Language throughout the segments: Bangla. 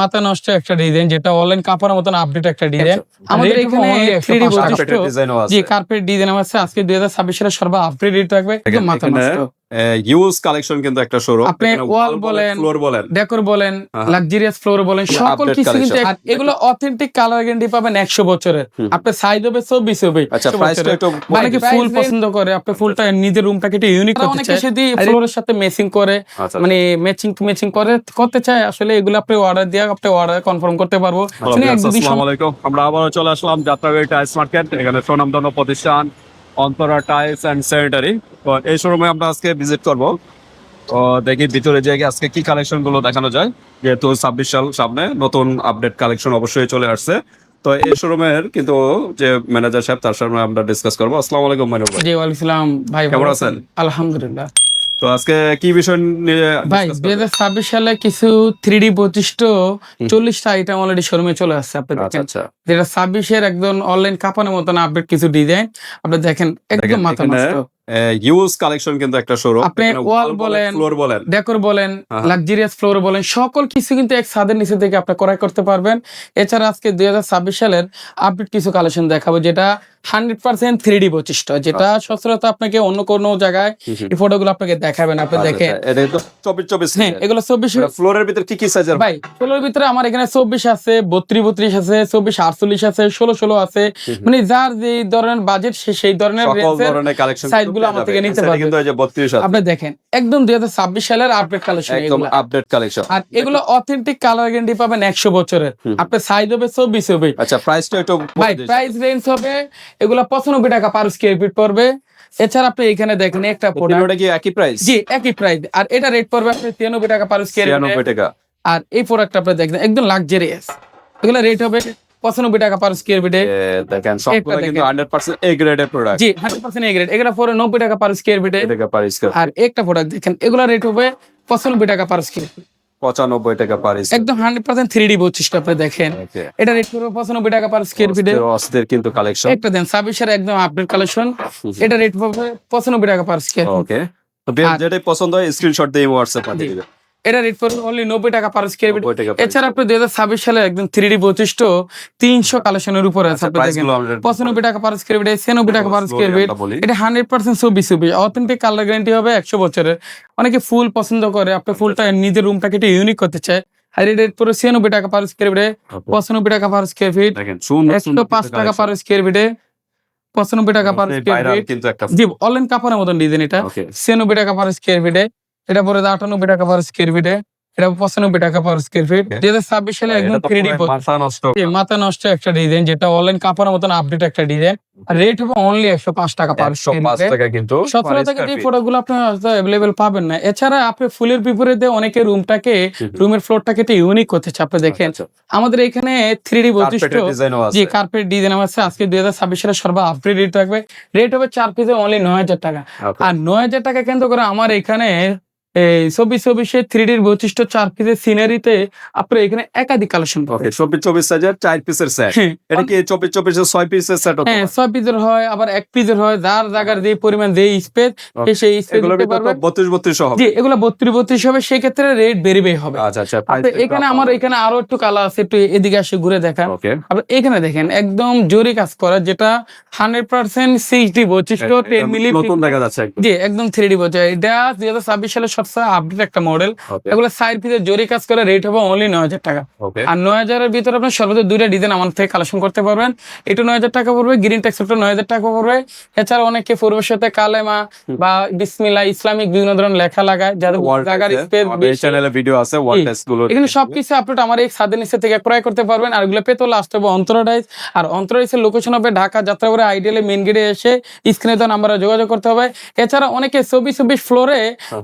মাথা নষ্ট একটা ডিজাইন যেটা অনলাইন কাপড়ের মতন আপডেট একটা ডিজাইন। আমাদের এখানে only 3D 105 বৈশিষ্ট্য। কার্পেটের ডিজাইনও আছে। জি কার্পেট ডিজাইন আছে। আজকে দুই হাজার ছাব্বিশ সালে সর্ব আপডেট থাকবে একদম মাথা নষ্ট। ইউজ কালেকশন কিন্তু একটা শোরুম আপনি wall বলেন, ফ্লোর বলেন। ডেকোর বলেন হ্যাঁ। লাক্সারিয়াস ফ্লোর বলেন সকল কিছু কিন্তু এগুলো অথেন্টিক কালার গ্যারান্টি পাবেন একশো বছরের। হুম। আপনার সাইজ হবে চব্বিশ হবে আচ্ছা প্রাইসটা। একটু অনেকে ফুল পছন্দ করে আপনি ফুলটা নিজের রুমটাকে একটু ইউনিক করতে অনেকে চায়। সেটি ফ্লোরের সাথে ম্যাচিং করে আচ্ছা। মানে ম্যাচিং টু ম্যাচিং করে করতে চায় আসলে এগুলো আপনি অর্ডার দিয়ে আপনি অর্ডার কনফার্ম করতে পারব। আপনি আসসালামু আলাইকুম। আমরা আবারও চলে আসলাম যাত্রাবাড়ি টাইলস মার্কেট এখানে সুনামধন্য প্রতিষ্ঠান। Antara tiles and sanitary. তো এই শোরুমে আমরা আজকে ভিজিট করব। তো দেখি ভিতরে যে আজকে কি কালেকশনগুলো দেখানো যায়। যেহেতু ছাব্বিশ সাল সামনে নতুন আপডেট কালেকশন অবশ্যই চলে আসছে। তো এই শোরুমের কিন্তু যে ম্যানেজার সাহেব তার সামনে আমরা ডিসকাস করব। আসসালামু আলাইকুম জি ওয়ালাইকুম ভাই কেমন আছেন? আলহামদুলিল্লাহ। তো আজকে কি বিষয় নিয়ে ভাই দুই হাজার ছাব্বিশ সালে কিছু থ্রি ডি বৈশিষ্ট্য চল্লিশটা আইটেম অলরেডি শোরুমে চলে আসছে আপনি আচ্ছা দেখেন। আচ্ছা। যেটা ছাব্বিশের একদম অনলাইন কাপানোর মতন আপডেট কিছু ডিজাইন আপনি দেখেন একদম মাথা মাস্ত নষ্ট। ইউজ কালেকশন কিন্তু একটা শোরুম আপনি wall বলেন, ফ্লোর বলেন। ডেকোর বলেন হ্যাঁ। লাক্সারিয়াস ফ্লোর বলেন সকল কিছু কিন্তু এক ছাদের নিচে থেকে আপনি ক্রয় করতে পারবেন। এছাড়া আজকে দুই সালের আপডেট কিছু কালেকশন দেখাবো যেটা হান্ড্রেড পার্সেন্ট থ্রি ডি বৈশিষ্ট্য যেটা সচরাচর আপনাকে অন্য কোনো জায়গায় এই ফটোগুলো আপনাকে দেখাবেন আপনি দেখেন আচ্ছা, চব্বিশ চব্বিশ হ্যাঁ এগুলো চব্বিশ ফ্লোরের ভিতরে কি কি সাইজের ভাই ষোলোর ভিতরে আমার এখানে চব্বিশ আছে বত্রিশ বত্রিশ আছে চব্বিশ আটচল্লিশ আছে ষোলো ষোলো আছে। মানে যার যে ধরনের বাজেট সেই ধরনের range এর ধরনের কালেকশন size গুলো আমার থেকে নিতে। কিন্তু এই যে 32 আছে। আপনি দেখেন একদম দুই হাজার ছাব্বিশ সালের আপডেট কালেকশন একদম আপডেট কালেকশন আর এগুলো অথেন্টিক কালার গ্যারান্টি পাবেন একশো বছরের। আপনার সাইজ হবে চব্বিশ হবে। আচ্ছা প্রাইসটা একটু ভাই প্রাইস রেঞ্জ হবে এগুলো পঁচানব্বই টাকা পার স্কোয়ার ফিট পড়বে। এছাড়া আপনি এখানে দেখেন একটা প্রোডাক্ট কি একই প্রাইস জি একই প্রাইস আর এটা রেট পড়বে আপনি তিরানব্বই টাকা পার স্কোয়ার 96 টাকা। আর এই প্রোডাক্ট আপনি দেখেন একদম লাক্সারিয়াস এগুলো রেট হবে পঁচানব্বই টাকা পার স্কোয়ার ফিটে দেখেন সবগুলো কিন্তু 100% এ গ্রেডের প্রোডাক্ট জি হান্ড্রেড পার্সেন্ট এ গ্রেড এগুলো পরে নব্বই টাকা পার স্কোয়ার ফিটে আর একটা প্রোডাক্ট দেখেন এগুলো রেট হবে পঁচানব্বই টাকা পার স্কোয়ার ফিট 95 টাকা প্রাইস একদম হান্ড্রেড পার্সেন্ট থ্রি ডি আপনি দেখেন। এটা রেট করবে পঁচানব্বই টাকা পার স্কোয়ার ফিটে অস্থির কিন্তু কালেকশন একটা দেন ছাব্বিশের একদম আপডেট কালেকশন এটা রেট পাবে পঁচানব্বই টাকা পার স্কোয়ার ওকে যেটাই পছন্দ হয় স্ক্রিনশট দিয়ে হোয়াটসঅ্যাপ পাঠিয়ে। দিবেন। এটা রেট পড়বে অনলি নব্বই টাকা পার স্কোয়ার ফিট 90 টাকা price। এছাড়া আপনি দুই হাজার ছাব্বিশ সালে একদম থ্রি ডি বৈশিষ্ট্য তিনশো কালেকশনের উপরে আছে। আচ্ছা আপনি দেখেন পঁচানব্বই টাকা পার স্কোয়ার ফিট ছিয়ানব্বই টাকা পার স্কোয়ার ফিট এটা হান্ড্রেড পার্সেন্ট চব্বিশ চব্বিশ অথেন্টিক কালার গ্যারান্টি হবে একশো বছরের। অনেকে ফুল পছন্দ করে আপনি ফুলটা নিজের রুমটাকে একটু ইউনিক করতে চায়। আর এটা রেট পড়ে ছিয়ানব্বই টাকা পার স্কোয়ার ফিটে পঁচানব্বই টাকা পার স্কোয়ার ফিট একশো পাঁচ টাকা পার স্কোয়ার ফিটে পঁচানব্বই টাকা পার স্কোয়ার ফিট জি অনলাইন কাপড়ের মতন ডিজাইন এটা। ছিয়ানব্বই টাকা পার স্কোয়ার ফিটে এটা পরে আটানব্বই টাকা পার স্কোয়ার ফিটে এটা পঁচানব্বই টাকা পার স্কোয়ার ফিট. দুই হাজার ছাব্বিশ সালে একদম এটা তো থ্রি ডি পুরো মাথা নষ্ট। মাথা নষ্ট একটা ডিজাইন যেটা অনলাইন কাপড়ের মতন আপডেট একটা ডিজাইন আর রেট হবে অনলি একশো পাঁচ টাকা পার 105 টাকা কিন্তু সতেরো থেকে যে প্রোডাক্টগুলো আপনার অ্যাভেলেবেল পাবেন না। এছাড়া আপনি ফুলের বিপরীতে অনেকে রুমটাকে রুমের ফ্লোরটাকে একটু ইউনিক করতে আপনি দেখেন। আমাদের এখানে থ্রি ডি বৈশিষ্ট্য জি কার্পেট ডিজাইন আছে। আজকে দুই হাজার ছাব্বিশ সালের সর্ব আপডেট রেট থাকবে। রেট হবে চার পিসে অনলি নয় হাজার টাকা। আর নয় হাজার টাকা কেন্দ্র করে আমার এখানে এই চব্বিশ চব্বিশে থ্রি ডির বৈশিষ্ট্য চার পিসের সিনারিতে আপনার এখানে একাধিক কালেকশন পাবেন চব্বিশ চব্বিশ সাইজের চার পিসের সেট হ্যাঁ, এটা কি চব্বিশ চব্বিশের ছয় পিসের সেট হ্যাঁ ছয় পিসের হয় আবার এক পিসের হয় যার জায়গার যে পরিমাণ যে স্পেস সেই স্পেস বত্রিশ বত্রিশ হবে। জি এগুলো বত্রিশ বত্রিশ হবে সেক্ষেত্রে রেট বেরিবে হবে। আচ্ছা আচ্ছা এখানে আমার এখানে আরও একটু কালার আছে একটু এদিকে আসে ঘুরে ওকে আপনি এখানে দেখেন একদম জরি কাজ করা যেটা হান্ড্রেড পার্সেন্ট সিক্সটি বৈশিষ্ট্য টেন মিলি নতুন দেখা যাচ্ছে একদম। জি একদম থ্রি ডি বলছে এটা দুই হাজার ছাব্বিশ সালের সবচেয়ে আপডেট একটা মডেল এগুলো সাইড পিসে জরি কাজ করে রেট হবে অনলি নয় হাজার টাকা। আর নয় হাজারের ভিতরে আপনি সর্বোচ্চ দুইটা ডিজাইন আমার থেকে কালেকশন করতে পারবেন। একটু নয় হাজার টাকা পড়বে গ্রিন টেক্সটা নয় হাজার টাকা পড়বে। এছাড়া অনেকে পূর্বের সাথে কালেমা বা বিসমিল্লা ইসলামিক বিভিন্ন ধরনের লেখা লাগায় যাদের জায়গার স্পেস চ্যানেলে ভিডিও আছে গুলো এখানে সবকিছু আপলোড আমার এই ছাদের নিচে থেকে ক্রয় করতে পারবেন। আর এগুলো পেতে হলে আসতে হবে অন্তরাইজ। আর অন্তরাইজের লোকেশন হবে ঢাকা যাত্রাবাড়ি আইডিয়ালে মেন গেটে এসে স্ক্রিনে তো নাম্বারে যোগাযোগ করতে হবে। এছাড়া অনেকে চব্বিশ চব্বিশ ফ্লোরে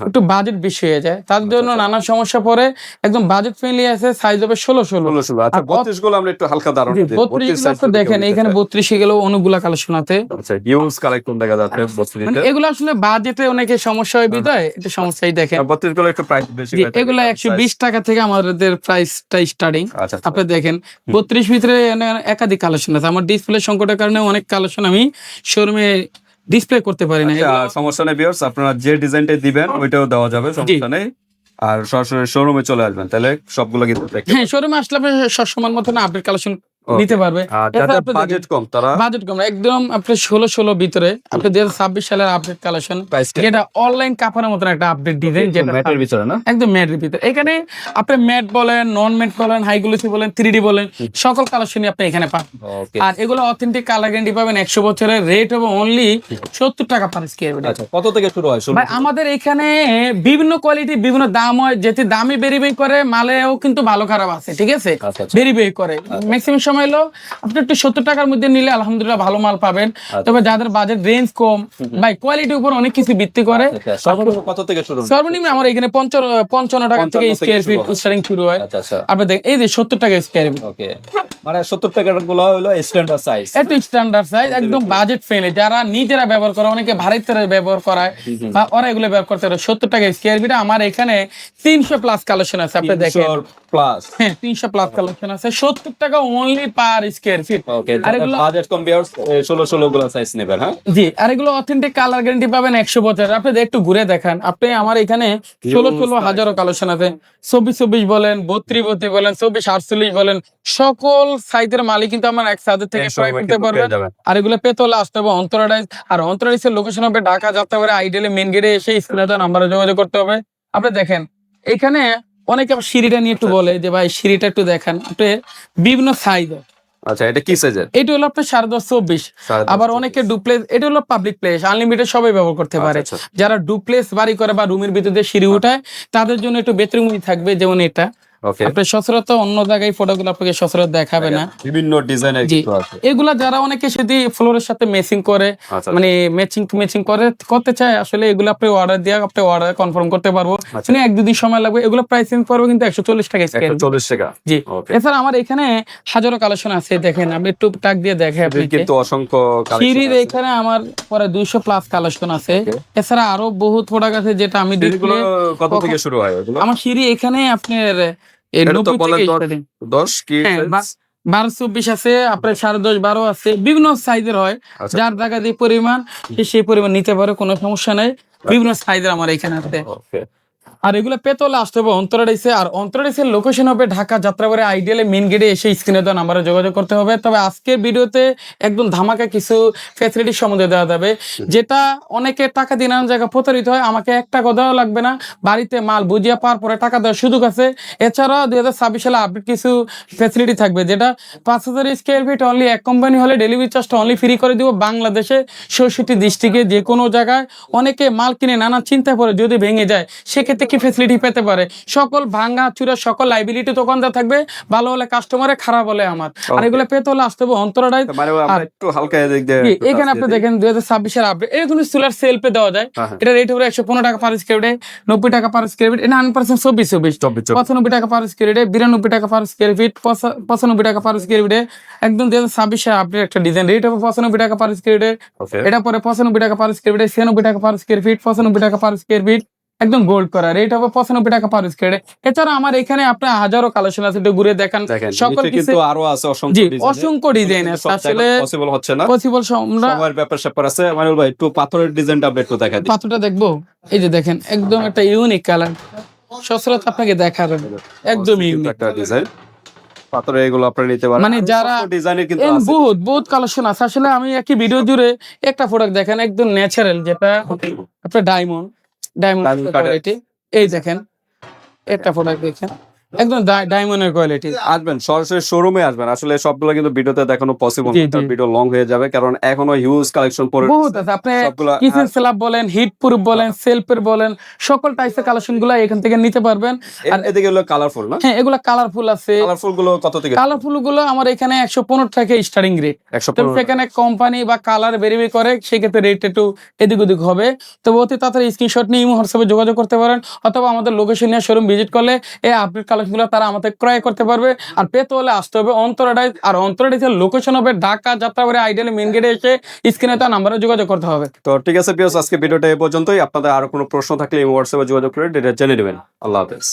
একটু বাজেট বেশি হয়ে যায়। তার জন্য নানা সমস্যা পড়ে। একদম বাজেট ফ্রেন্ডলি আছে সাইজ হবে ষোলো ষোলো আচ্ছা বত্রিশগুলো আমরা একটু হালকা দিই। বত্রিশ আপনি দেখেন এখানে বত্রিশে গেলেও অনেকগুলা কালেকশন আছে। আচ্ছা হিউজ কালেকশন দেখা যাচ্ছে মানে এগুলো আসলে বাজেটে অনেকে সমস্যা হয় বিদায়। এটা সমস্যাই দেখেন। বত্রিশগুলো একটু প্রাইস বেশি হয়ে। এগুলা একশো বিশ টাকা থেকে আমাদের প্রাইসটা স্টার্টিং আচ্ছা আপনি দেখেন বত্রিশ ভিতরে একাধিক কালেকশন আছে। আমার ডিসপ্লে সংকটের কারণে অনেক কালেকশন আমি শোরুমে ডিসপ্লে করতে পারি না আচ্ছা, সমস্যা নেই ভিউয়ার্স আপনারা যে ডিজাইনটা দিবেন ওইটাও দেওয়া যাবে সমস্যা নেই আর সরাসরি শোরুমে চলে আসবেন তাহলে সবগুলো কিন্তু হ্যাঁ শোরুমে আসলে আপনি সবসময় মতন আপডেট কালেকশন. নিতে পারবে। বাজেট কম তারা বাজেট কম একদম ষোলো ষোলো ভিতরে আপনি দুই ছাব্বিশ সালের আপডেট কালেকশন যেটা অনলাইন কাপড়ের মতন একটা আপডেট ডিজাইন যেটা ম্যাটের ভিতরে না? একদম ম্যাটের ভিতরে। এখানে আপনি ম্যাট বলেন নন ম্যাট বলেন হাই গ্লোসি বলেন থ্রি বলেন সকল কালেকশনই আপনি এখানে ওকে আর এগুলো অথেন্টিক কালার গ্যারান্টি পাবেন একশো বছরের রেট হবে অনলি সত্তর টাকা পার স্কোয়ার ফিট আচ্ছা কত থেকে শুরু হয়? ভাই আমাদের এখানে বিভিন্ন কোয়ালিটি বিভিন্ন দাম হয় যেতে দামি বেরিবে করে মালেও কিন্তু ভালো খারাপ আছে ঠিক আছে? আচ্ছা, আচ্ছা। বেরিবে করে। ম্যাক্সিমাম হলো আপনি একটু সত্তর টাকার মধ্যে নিলে আলহামদুলিল্লাহ ভালো মাল পাবেন। আচ্ছা। তবে যাদের বাজেট রেঞ্জ কম ভাই কোয়ালিটির উপর অনেক কিছু ভিত্তি করে। আচ্ছা, সর্বনিম্ন কত থেকে শুরু? সর্বনিম্ন আমার এখানে পঞ্চান্ন টাকা থেকে স্কোয়ার ফিট স্টার্টিং শুরু। হয়। আচ্ছা আচ্ছা। আপনি দেখেন এই যে সত্তর টাকা স্কোয়ার ফিট মানে সত্তর টাকারগুলো হলো স্ট্যান্ডার্ড সাইজ একটু স্ট্যান্ডার্ড সাইজ একদম বাজেট ফ্রেন্ডলি যারা নিজেরা ব্যবহার করে অনেকে ভারতের ব্যবহার করায় বা ওরা এগুলো ব্যবহার করতে পারে। সত্তর টাকা স্কোয়ার ফিট আমার এখানে তিনশো প্লাস কালেকশন আছে আপনি দেখেন। প্লাস। হ্যাঁ তিনশো প্লাস কালেকশন আছে। সত্তর টাকা only per square feet okay আর এগুলো বাজেট কম বিয়ার্সগুলো সাইজ নেবেন হ্যাঁ? জি আর এগুলো অথেন্টিক কালার গ্যারান্টি পাবেন একশো বছর আপনি একটু ঘুরে দেখান আপনি আমার এখানে ষোলো ষোলো হাজারো কালেকশন আছে। চব্বিশ চব্বিশ বলেন বত্রিশ বত্রিশ বলেন চব্বিশ আটচল্লিশ বলেন সকল সাইজের মালিক কিন্তু আমার এক সাইজের থেকে ক্রয় করতে পারবেন। আর এগুলো পেতে হলে আসতে হবে অন্তরাডাইজ আর অন্তরাডাইজের লোকেশন হবে ঢাকা যাত্রা করে আইডিয়ালে মেন গেটে এসে স্ক্রিনে নাম্বারে যোগাযোগ করতে হবে। আপনি দেখেন এখানে অনেকে আবার সিঁড়িটা নিয়ে একটু বলে যে ভাই সিঁড়িটা একটু দেখান। একটু বিভিন্ন সাইজ আচ্ছা এটা কি সাইজের এটা হলো আপনার সাড়ে দশ চব্বিশ। আবার অনেকে ডুপ্লেস এটা হলো পাবলিক প্লেস আনলিমিটেড সবাই ব্যবহার করতে পারে। আচ্ছা, যারা ডুপ্লেস বাড়ি করে বা রুমের ভিতরে সিঁড়ি উঠায় তাদের জন্য একটু বেতরুমি থাকবে যেমন এটা। আপনি সচরাচর অন্য জায়গায় ফটোগুলো আপনাকে সচরাচর দেখাবে না। বিভিন্ন ডিজাইনের কিছু আছে। এগুলা যারা অনেকে সেটি ফ্লোরের সাথে মেসিং করে আচ্ছা। মানে ম্যাচিং ম্যাচিং করে করতে চায় আসলে এগুলো আপনি অর্ডার দিয়ে আপনি অর্ডার কনফার্ম করতে পারব। মানে এক দুদিন সময় লাগবে এগুলো প্রাইস চেঞ্জ করব কিন্তু একশো চল্লিশ টাকা একশো চল্লিশ টাকা। জি। এছাড়া আমার এখানে হাজারো কালেকশন আছে দেখেন আমি একটু টাক দিয়ে দেখে আপনাকে। কিন্তু অসংখ্য সিঁড়ির এখানে আমার পরে দুইশো প্লাস কালেকশন আছে। এছাড়া আরও বহুত প্রোডাক্ট আছে যেটা আমি কত থেকে শুরু হয় আমার সিঁড়ি এখানে আপনার দশ- কি হ্যাঁ, বারো চব্বিশ আছে আপনার সাড়ে দশ বারো আছে বিভিন্ন সাইজের হয়। আচ্ছা। যার জায়গা যে পরিমাণ সেই পরিমাণ নিতে পারে কোনো সমস্যা নাই। বিভিন্ন সাইজের আমার এখানে আছে. আর এগুলো পেতলে আসতে হবে অন্তরাডাইসে আর অন্তরাডাইসের লোকেশন হবে ঢাকা যাত্রাবাড়ি আইডিয়ালে মেন গেটে এসে স্ক্রিনে দেওয়া নাম্বারে যোগাযোগ করতে হবে। তবে আজকের ভিডিওতে একদম ধামাকা কিছু ফ্যাসিলিটি সম্বন্ধে দেওয়া যাবে, যেটা অনেকে টাকা দিয়ে নানান জায়গায় প্রতারিত হয়, আমাকে এক টাকা দেওয়া লাগবে না, বাড়িতে মাল বুঝিয়ে পাওয়ার পরে টাকা দেওয়ার সুযোগ আছে। এছাড়াও দুই হাজার ছাব্বিশ সালে আপডেট কিছু ফ্যাসিলিটি থাকবে, যেটা পাঁচ হাজার স্কোয়ার ফিট অনলি এক কোম্পানি হলে ডেলিভারি চার্জটা অনলি ফ্রি করে দিব বাংলাদেশে চৌষট্টি ডিস্ট্রিক্টে যে কোনো জায়গায়। অনেকে মাল কিনে নানা চিন্তা করে যদি ভেঙে যায়, সেক্ষেত্রে কি ফেসিলিটি পেতে পারে? সকল ভাঙ্গা চুরা সকল লাইবিলিটি দোকানদার থাকবে ভালো হলে কাস্টমারে খারাপ হলে আমার। আর এগুলো পেতে হলে আসতে হবে অন্তরাডাই মানে একটু হালকা এখানে আপনি দেখেন দুই হাজার ছাব্বিশের আপডেট এরকম সোলার সেলফে দেওয়া যায়। হ্যাঁ, হ্যাঁ। এটা রেট হবে একশো পনেরো টাকা পার স্কোয়ার নব্বই টাকা পার স্কোয়ার ফিট এটা হান্ড্রেড পার্সেন্ট চব্বিশ চব্বিশ। পঁচানব্বই টাকা পার স্কোয়ার ফিটে বিরানব্বই টাকা পার স্কোয়ার ফিট পঁচানব্বই টাকা পার স্কোয়ার ফিটে একদম দুই হাজার ছাব্বিশে আপডেট একটা ডিজাইন রেট হবে পঁচানব্বই টাকা পার স্কোয়ার ফিটে এটা পরে পঁচানব্বই টাকা পার স্কোয়ার ফিটে ছিয়ানব্বই টাকা পার স্কোয়ার ফিট পঁচানব্বই টাকা পার স্কোয়ার ফিট একদম গোল্ড করা। রেট হবে পঁচানব্বই টাকা পার স্কোয়ার এছাড়া আমার এখানে আপনার হাজারো কালেকশন আছে একটু ঘুরে দেখান। সকল কিছু কিন্তু আরও আছে অসংখ্য ডিজাইন আছে। আসলে পসিবল হচ্ছে না। পসিবল সময়ের ব্যাপার স্যাপার আছে। মানুল ভাই একটু পাথরের ডিজাইনটা আপনি একটু দেখা পাথরটা দেখব? এই যে দেখেন একদম একটা ইউনিক কালার সচরাচর আপনাকে দেখাবেন। একদম ইউনিক একটা ডিজাইন পাথরে এগুলো আপনি নিতে পারেন। মানে যারা ডিজাইনের কিন্তু আছে। বহুত বহুত কালেকশন আছে। আসলে আমি একই ভিডিও জুড়ে একটা প্রোডাক্ট দেখেন একদম ন্যাচারাল যেটা আপনার ডায়মন্ড ডায়মন্ড এই দেখেন একটা প্রোডাক্ট দেখেন। একদম ডায়মন্ডের কোয়ালিটি। আসবেন সরাসরি শোরুমে আসবেন। আসলে সবগুলো কিন্তু ভিডিওতে দেখানো পসিবল জি। ভিডিও লং হয়ে যাবে কারণ এখনও হিউজ কালেকশন পরে বহুত আছে। আপনি কিচেন স্ল্যাব বলেন হিট প্রুফ বলেন সেলফের বলেন সকল টাইপের কালেকশনগুলা এখান থেকে নিতে পারবেন। আর এদিকে হলো কালারফুল না? হ্যাঁ এগুলা কালারফুল আছে। কালারফুলগুলো কত থেকে? কালারফুলগুলো আমার এখানে একশো পনেরো থেকে স্টার্টিং রেট তো সেখানে কোম্পানি বা কালার ভেরিফাই করে সেক্ষেত্রে রেট একটু এদিক ওদিক হবে। তো অতি তাড়াতাড়ি স্ক্রিনশট নিয়ে হোয়াটসঅ্যাপে যোগাযোগ করতে পারেন অথবা আমাদের লোকেশন নিয়ে শোরুম ভিজিট করলে এই আপডেট কালেকশনগুলো তারা আমাদের ক্রয় করতে পারবে। আর পেতে হলে আসতে হবে অন্তরাডাইজ আর অন্তরাডাইজের লোকেশন হবে ঢাকা করে আইডিয়াল মেন গেটে এসে স্ক্রিনে তার নাম্বারে যোগাযোগ করতে হবে। তো ঠিক আছে আজকে ভিডিওটা এ পর্যন্তই। আপনাদের আরও কোনো প্রশ্ন থাকলে হোয়াটসঅ্যাপে যোগাযোগ করে জেনে নেবেন। আল্লাহ হাফেজ।